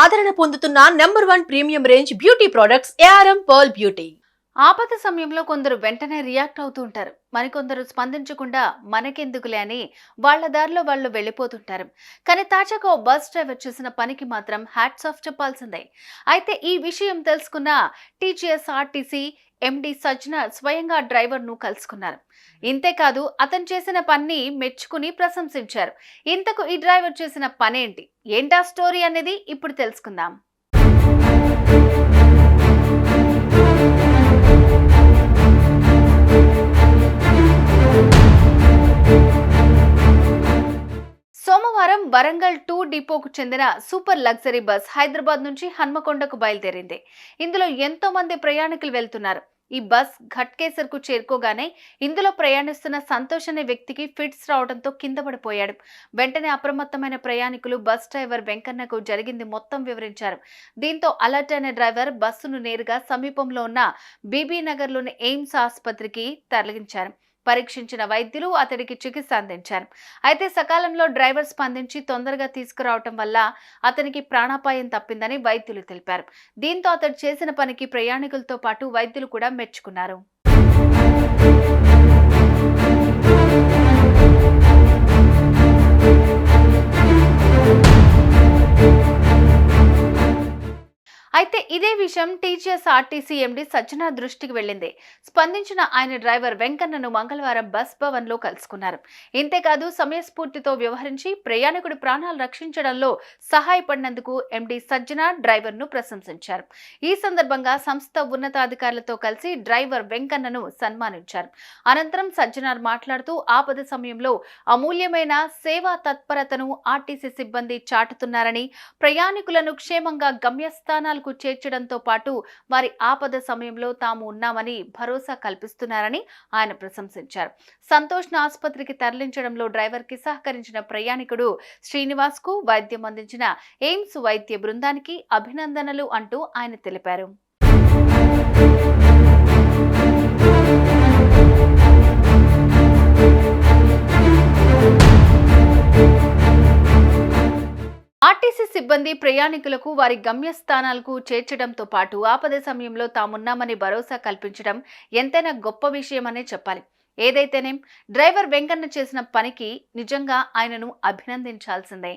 ఆదరణ పొందుతున్న number one premium range beauty products ARM pearl beauty ఆపద సమయంలో కొందరు వెంటనే రియాక్ట్ అవుతూ ఉంటారు. మరికొందరు స్పందించకుండా మనకెందుకులే అని వాళ్ళ దారిలో వాళ్ళు వెళ్ళిపోతుంటారు. కానీ తాజాగా ఓ బస్ డ్రైవర్ చేసిన పనికి మాత్రం హ్యాట్స్ ఆఫ్ చెప్పాల్సిందే. అయితే ఈ విషయం తెలుసుకున్న టీజీఎస్ ఆర్టీసీ ఎండి సజ్జన స్వయంగా డ్రైవర్ను కలుసుకున్నారు. ఇంతేకాదు అతను చేసిన పని మెచ్చుకుని ప్రశంసించారు. ఇంతకు ఈ డ్రైవర్ చేసిన పనేంటి? ఏంటా స్టోరీ అనేది? ఇప్పుడు తెలుసుకుందాం. వరంగల్ టూ డిపోకు చెందిన సూపర్ లగ్జరీ బస్ హైదరాబాద్ నుంచి హన్మకొండకు బయలుదేరింది. ఇందులో ఎంతో మంది ప్రయాణికులు వెళ్తున్నారు. ఈ బస్ ఘట్కేసర్కు చేరుకోగానే ఇందులో ప్రయాణిస్తున్న సంతోష్ అనే వ్యక్తికి ఫిట్స్ రావడంతో కింద పడిపోయాడు. వెంటనే అప్రమత్తమైన ప్రయాణికులు బస్ డ్రైవర్ వెంకన్నకు జరిగింది మొత్తం వివరించారు. దీంతో అలర్ట్ అయిన డ్రైవర్ బస్సును నేరుగా సమీపంలో ఉన్న బీబీ నగర్లోని ఎయిమ్స్ ఆసుపత్రికి తరలించారు. పరీక్షించిన వైద్యులు అతడికి చికిత్స అందించారు. అయితే సకాలంలో డ్రైవర్ స్పందించి తొందరగా తీసుకురావటం వల్ల అతనికి ప్రాణాపాయం తప్పిందని వైద్యులు తెలిపారు. దీంతో అతడు చేసిన పనికి ప్రయాణికులతో పాటు వైద్యులు కూడా మెచ్చుకున్నారు. అయితే ఇదే విషయం టీజీఎస్ ఆర్టీసీ ఎండి సజ్జన దృష్టికి వెళ్ళింది. స్పందించిన ఆయన డ్రైవర్ వెంకన్నను మంగళవారం బస్ భవన్లో కలుసుకున్నారు. ఇంతేకాదు సమయస్ఫూర్తితో వ్యవహరించి ప్రయాణికుడి ప్రాణాలు రక్షించడంలో సహాయపడినందుకు ఎండి సజ్జన డ్రైవర్ను ప్రశంసించారు. ఈ సందర్భంగా సంస్థ ఉన్నతాధికారులతో కలిసి డ్రైవర్ వెంకన్నను సన్మానించారు. అనంతరం సజ్జనార్ మాట్లాడుతూ ఆపద సమయంలో అమూల్యమైన సేవా తత్పరతను ఆర్టీసీ సిబ్బంది చాటుతున్నారని ప్రయాణికులను క్షేమంగా గమ్యస్థానాలకు చేర్చడంతో పాటు వారి ఆపద సమయంలో తాము ఉన్నామని భరోసా కల్పిస్తున్నారని ఆయన ప్రశంసించారు. సంతోష్ను ఆసుపత్రికి తరలించడంలో డ్రైవర్కి సహకరించిన ప్రయాణికుడు శ్రీనివాస్కు వైద్యం అందించిన ఎయిమ్స్ వైద్య బృందానికి అభినందనలు అంటూ ఆయన తెలిపారు. ఆర్టీసీ సిబ్బంది ప్రయాణికులకు వారి గమ్యస్థానాలకు చేర్చడంతో పాటు ఆపద సమయంలో తామున్నామని భరోసా కల్పించడం ఎంతైనా గొప్ప విషయమనే చెప్పాలి. ఏదైతేనేం డ్రైవర్ వెంకన్న చేసిన పనికి నిజంగా ఆయనను అభినందించాల్సిందే.